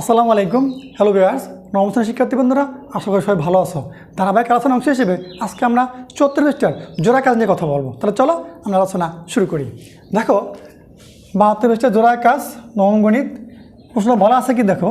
আসসালামু আলাইকুম। Hello viewers নমস্কার শিক্ষার্থী বন্ধুরা, আশা করি সবাই ভালো আছো। ধারাবাহিক আলোচনা অংশ হিসেবে আজকে আমরা চুয়াত্তর পৃষ্ঠার জোড়া কাজ নিয়ে কথা বলব। তাহলে চলো আমরা আলোচনা শুরু করি। দেখো, বাহাত্তর পৃষ্ঠার জোড়া কাজ, নবম গণিত। প্রশ্ন বলা আছে কি, দেখো,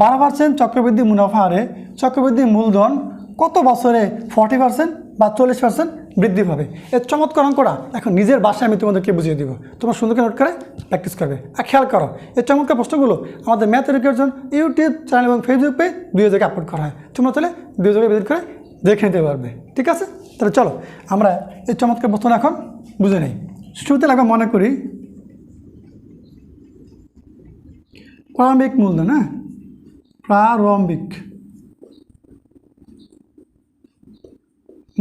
বারো পার্সেন্ট চক্রবৃদ্ধি মুনাফা হারে চক্রবৃদ্ধি মূলধন কত বছরে ফর্টি পার্সেন্ট বা চল্লিশ পার্সেন্ট বৃদ্ধি পাবে। এর চমৎকার অঙ্কটা, এখন নিজের বাসায় আমি তোমাদেরকে বুঝিয়ে দিব। তোমরা সুন্দর করে নোট করে প্র্যাকটিস করবে। আর খেয়াল করো এই চমৎকার প্রশ্নগুলো আমাদের ম্যাথ এডুকেশন ইউটিউব চ্যানেল এবং ফেসবুক পেজ দুই জায়গায় আপলোড করা হয়। তোমরা তাহলে দুই জায়গায় ভিজিট করে দেখে নিতে পারবে। ঠিক আছে? তাহলে চলো, আমরা এই চমৎকার প্রশ্ন এখন বুঝে নেই। শুরুতে লাগবে মনে করি, প্রারম্ভিক মূলধন হ্যাঁ? প্রারম্ভিক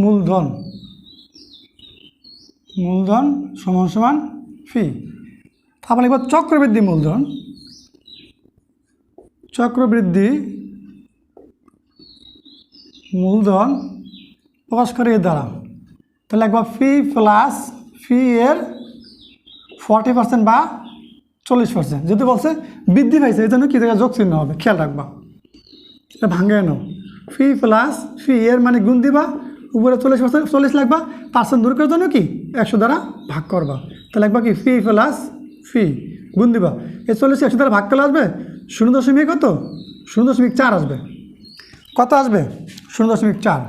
মূলধন। মূলধন সমান সমান ফি। তারপরে লিখব চক্রবৃদ্ধি মূলধন। চক্রবৃদ্ধি মূলধন প্রকাশ করে এর দ্বারা। তাহলে একবার ফি প্লাস ফি এর ফর্টি পার্সেন্ট বা চল্লিশ পার্সেন্ট। যদি বলছে বৃদ্ধি পাইছে, এই জন্য কী জায়গায় যোগ চিহ্ন হবে? খেয়াল রাখবা। এটা ভাঙে নাও। ফি প্লাস ফি এর মানে গুণ দিবা, উপরে চল্লিশ পার্সেন্ট, চল্লিশ লাগবা পার্সেন্ট দূর করার জন্য কি? একশো দ্বারা ভাগ করবা। তাহলে একবার কি? Phi plus phi. গুণ দিবা। এই চল্লিশ একশো দ্বারা ভাগ করলে আসবে শূন্য দশমিক কত? শূন্য দশমিক চার আসবে। কত আসবে? শূন্য দশমিক চার।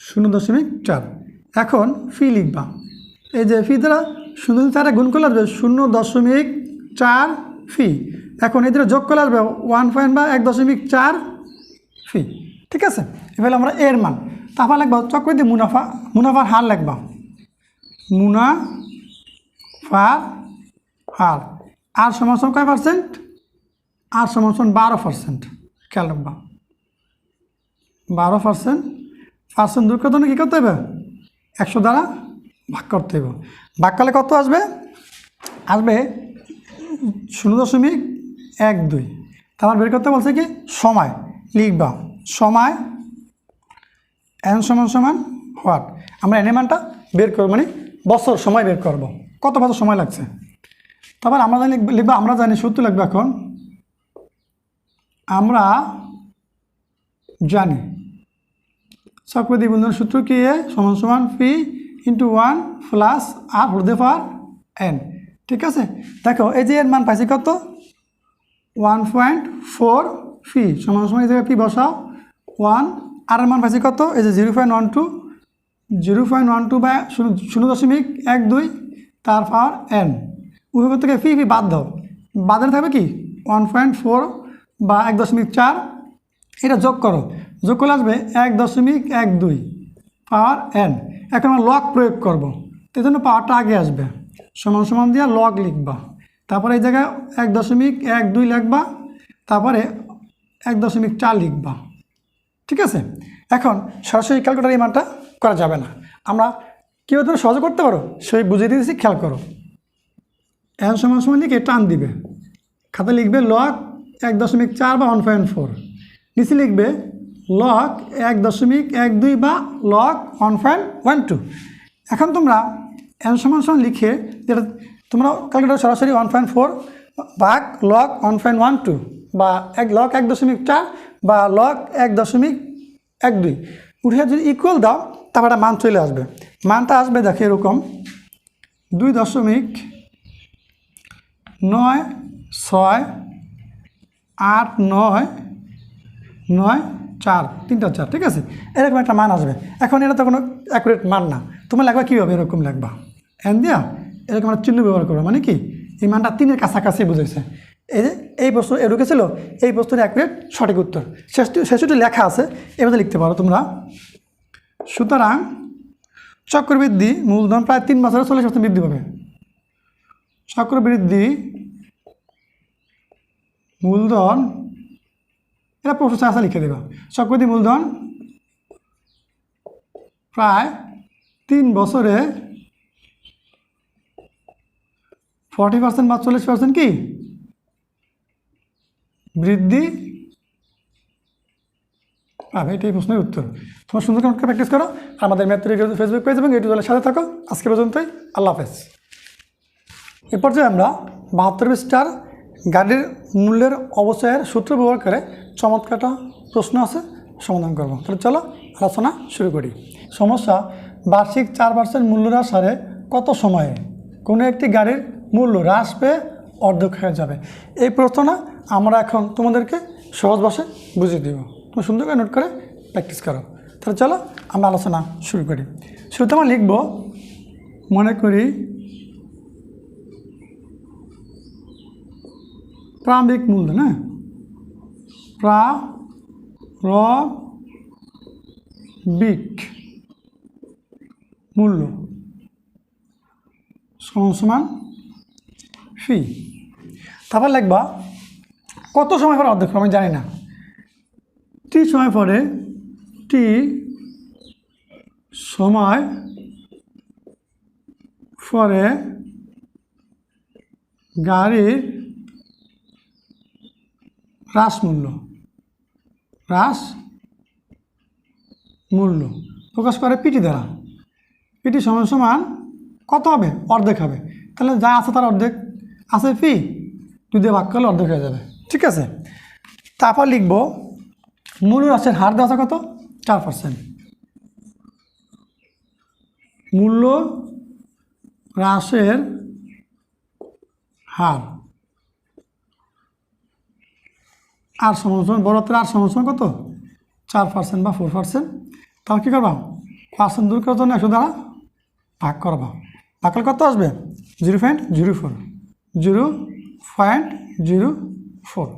শূন্য দশমিক চার। এখন ফি লিখবা। এই যে ফি দ্বারা শূন্য চারে গুণ করলে আসবে শূন্য দশমিক চার ফি। এখন এদের যোগ করলে আসবে ওয়ান পয়েন্ট বা এক দশমিক চার ফি। ঠিক আছে? এবার আমরা এর মান। তারপর লিখবা চক্রবৃদ্ধি মুনাফা মুনাফার হার লিখবা মুনাফার হার আর সমান কয় পার্সেন্ট আর সমান বারো পার্সেন্ট খেয়াল রাখবা বারো পার্সেন্ট পার্সেন্ট দূর করতে কী করতে হবে একশো দ্বারা ভাগ করতে হবে ভাগ করলে কত আসবে? আসবে শূন্য দশমিক এক দুই। তারপর বের করতে বলছে কি? সময়। লিখবা। সময় এন সমান সমান হোয়াট? আমরা এন মানটা বের করব মানে বছর সময় বের করব। কত বছর সময় লাগছে? তারপর আমরা জানি লিখবা আমরা জানি সূত্র লিখব এখন। আমরা জানি। চক্রবৃদ্ধি বন্ধন সূত্র কি? এ সমান সমান P into one plus R হরদে power N ঠিক আছে? দেখো, এই যে এর মান পাইছি কত? ওয়ান পয়েন্ট ফোর ফি সমান সমান এই জায়গায় ফি বসাও। ওয়ান আর মান পাইছি কত? এই যে zero point one two. Zero point one two বা শূন্য দশমিক এক দুই, তার পাওয়ার এন উভয় থেকে ফি ফি বাদ দাও। বাদের থাকবে কি? ওয়ান পয়েন্ট ফোর বা এক দশমিক চার। এটা যোগ করো। যোগ করলে আসবে এক দশমিক এক দুই, পাওয়ার এন এখন আমরা লক প্রয়োগ করব। এই জন্য পাওয়ারটা আগে আসবে। সমান সমান দিয়ে লগ লিখবা। তারপরে এই জায়গায় এক দশমিক এক দুই লিখবা। তারপরে এক দশমিক চার লিখবা। ঠিক আছে? এখন সরাসরি ক্যালকুলেটার এই মানটা করা যাবে না। আমরা কীভাবে তুমি সহজে করতে পারো? সেই বুঝিয়ে দিয়েছি খেয়াল করো। এন সমান সমান লিখে টান দিবে। খাতা লিখবে লক এক দশমিক চার বা ওয়ান পয়েন্ট ফোর নিচে লিখবে লক এক দশমিক এক দুই বা log one point one two এখন তোমরা এন সমান সমান লিখে যেটা তোমরা ক্যালকুলেটার সরাসরি ওয়ান পয়েন্ট ফোর বাক log one point one two বা এক লক এক দশমিক চার বা লক এক দশমিক এক দুই। উঠে যদি ইকুয়াল দাও তারপর একটা মান চলে আসবে। মানটা আসবে দেখে এরকম দুই দশমিক নয় ছয় আট নয় নয় চার, তিনটা চার, ঠিক আছে? এরকম একটা মান আসবে। এখন এটা তো কোনো অ্যাকুরেট মান না। তোমার লাগবে কীভাবে এরকম লাগবা এন দিয়া, এরকম একটা চিহ্ন ব্যবহার করবে। মানে কি? এই মানটা তিনের কাছাকাছি বুঝেছে এই যে এই প্রশ্ন ঢুকেছিল, এই প্রশ্নের অ্যাকুরেট সঠিক উত্তর। শেষটি লেখা আছে এভাবে লিখতে পারো তোমরা। সুতরাং চক্রবৃদ্ধি মূলধন প্রায় তিন বছরে চল্লিশ পার্সেন্ট বৃদ্ধি পাবে। চক্রবৃদ্ধি মূলধন এটা প্রশ্ন আসা লিখে দেবা। চক্রবৃদ্ধি মূলধন প্রায় তিন বছরে ফর্টি পার্সেন্ট বা চল্লিশ পার্সেন্ট কি? বৃদ্ধি? পাবে এটাই প্রশ্নের উত্তর। তোমার সুন্দর করে প্র্যাকটিস করো, আমাদের ম্যাথ ফেসবুক পেজ এবং ইউটিউব সাথে থাকো। আজকে পর্যন্তই, আল্লাহ হাফেজ। এ পর্যায়ে আমরা বাহাত্তর পৃষ্ঠার গাড়ির মূল্যের অবচয়ের সূত্র ব্যবহার করে চমৎকারটা প্রশ্ন আছে, সমাধান করব। তাহলে চলো, আলোচনা শুরু করি। সমস্যা, বার্ষিক চার পার্সেন্ট মূল্য হ্রাস হারে কত সময়ে কোনো একটি গাড়ির মূল্য হ্রাস পেয়ে অর্ধেক হয়ে যাবে? এই প্রশ্নটা আমরা এখন তোমাদেরকে সহজ ভাষায় বুঝিয়ে দিব। তুমি সুন্দর করে নোট করে প্র্যাকটিস করো। তাহলে চলো আমরা আলোচনা শুরু করি। শুরুতে আমরা লিখব, মনে করি প্রারম্ভিক মূল্য না প্রা র বিক মূল্য সমান সমান ফি তারপর লিখবা কত সময় পরে অর্ধেক আমি জানি না। টি সময় পরে টি সময় পরে গাড়ির হ্রাস মূল্য হ্রাস মূল্য প্রকাশ করে পিটি দ্বারা। পিটি সমান সমান কত হবে? অর্ধেক হবে। তাহলে যা আছে তার অর্ধেক আছে দুই দিয়ে ভাগ করলে অর্ধেক হয়ে যাবে। ঠিক আছে? তারপর লিখব মূল্য হ্রাসের হার দেওয়া কত? চার পার্সেন্ট মূল্য হ্রাসের হার। আর সমান বড়তের আর সমান সমান কত? চার পার্সেন্ট বা ফোর পার্সেন্ট তাহলে কী করবা? পার্সেন্ট দূর করার জন্য একশো দ্বারা ভাগ করবা। ভাগ কত আসবে? Zero point zero four zero point zero four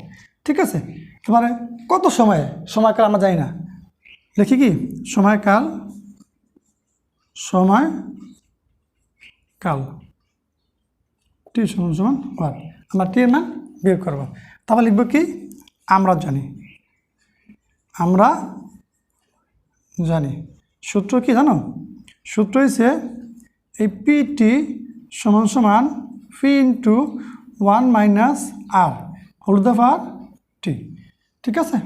ঠিক আছে? এবারে কত সময়ে? সময়কাল আমরা জানি না। লিখি কি? সময়কাল সময় কাল। টি সমান সমান ওয়ান আমরা টি মান বের করব। তারপর লিখব কি? আমরা জানি। আমরা জানি। সূত্র কি জানো? সূত্র হচ্ছে এই পিটি সমান সমান P into one minus R. Power T ঠিক। আছে?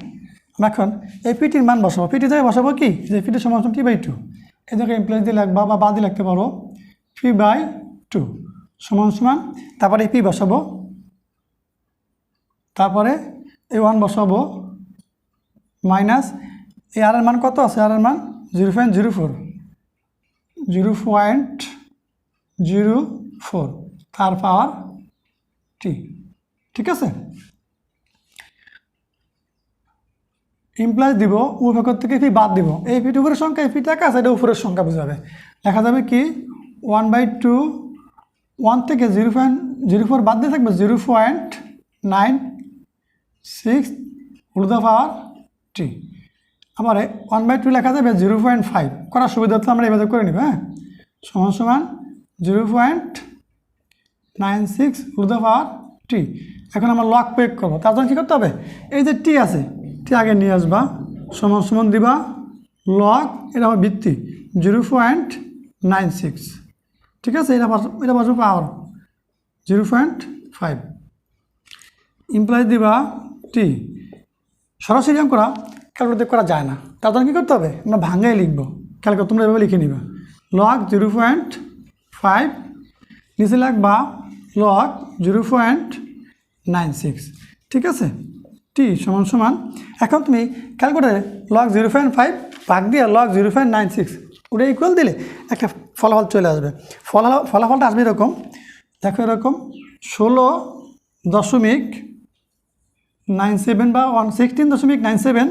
এখন এই পিটির মান বসাবো। পিটি জায়গায় বসাবো কি? যে পিটি সমান টি বাই টু এই জায়গায় ইমপ্লয়েজ দিয়ে লাগবা বা বাদ লিখতে পারো। পি বাই টু সমান সমান। তারপরে পি বসাবো। তারপরে এই ওয়ান বসাবো। মাইনাস এই আর মান কত আছে? আর মান zero point zero four zero point zero four তার পাওয়ার টি ঠিক আছে? ইমপ্লাইজ দিব, উপভোগের থেকে ফি বাদ দিব? এই ফিট উপরের সংখ্যা, এই ফিট একা আছে, এটা উপরের সংখ্যা বোঝাবে। দেখা যাবে কি? ওয়ান বাই টু ওয়ান থেকে জিরো পয়েন্ট জিরো ফোর বাদ দিয়ে থাকবে জিরো পয়েন্ট নাইন সিক্স উর্দা পাওয়ার টি আবার ওয়ান বাই টু লেখা যাবে জিরো পয়েন্ট ফাইভ করার সুবিধা তো আমরা এভাবে করে নিব হ্যাঁ? সমান সমান জিরো পয়েন্ট নাইন সিক্স উর্দা পাওয়ার টি এখন আমরা লক প্রয়োগ করব। তার জন্য কী করতে হবে? এই যে টি আছে টি আগে নিয়ে আসবা, সমান সমান দিবা লক এটা আমার ভিত্তি জিরো পয়েন্ট নাইন সিক্স ঠিক আছে? এটা এটা পাশে পাওয়ার জিরো পয়েন্ট ফাইভ ইমপ্লয় দিবা টি সরাসরি করা ক্যালকুলেট করা যায় না। তার জন্য কী করতে হবে? আমরা ভাঙাই লিখব। ক্যালকুলেট তোমরা এভাবে লিখে নিবা। লক জিরো পয়েন্ট ফাইভ নিচে লাগবা log zero point nine six. ঠিক আছে? টি সমান সমান। এখন তুমি ক্যালকুলেটারে লগ জিরো পয়েন্ট ফাইভ ভাগ দিয়ে log zero point nine six ওটা ইকুয়াল দিলে একটা ফলাফল চলে আসবে। ফলাফল, ফলাফলটা আসবে এরকম। দেখো এরকম, ষোলো দশমিক নাইন সেভেন বা ওয়ান সিক্সটিন দশমিক নাইন সেভেন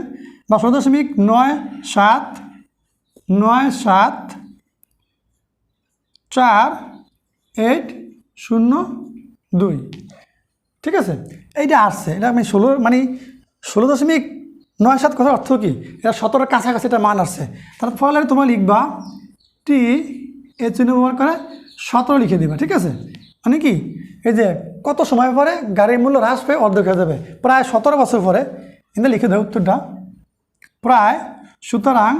বা ষোলো দশমিক নয় সাত নয় সাত, চার এইট শূন্য, দুই। ঠিক আছে? এইটা আসছে। এটা আমি ষোলো মানে ষোলো দশমিক নয় সাত কথার অর্থ কি? এটা সতেরোর কাছাকাছি এটা মান আসছে। তার ফলে তোমার লিখবা টি এর চিহ্ন ব্যবহার করে সতেরো লিখে দিবা, ঠিক আছে? মানে কি? এই যে কত সময় পরে গাড়ির মূল্য হ্রাস পেয়ে অর্ধেক হয়ে যাবে? প্রায় সতেরো বছর পরে। কিন্তু লিখে দেয় উত্তরটা। প্রায়, সুতরাং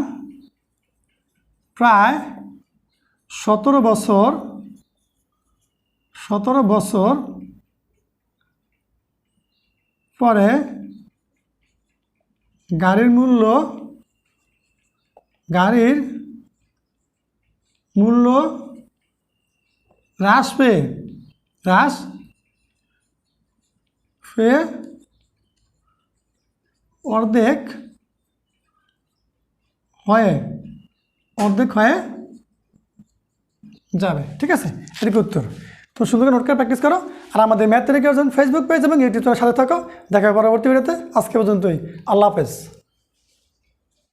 প্রায় সতেরো বছর সতেরো বছর পরে গাড়ির মূল্য গাড়ির মূল্য হ্রাস পেয়ে হ্রাস পেয়ে অর্ধেক হয়ে অর্ধেক হয়ে যাবে। ঠিক আছে? এটা উত্তর। তো সুন্দর নোট করে প্র্যাকটিস করো, আর আমাদের ম্যাথ থেকে ফেসবুক পেজ এবং ইউটিউবের সাথে থাকো। দেখা পরবর্তী ভিডিওতে। আজকে পর্যন্তই। আল্লাহ হাফেজ।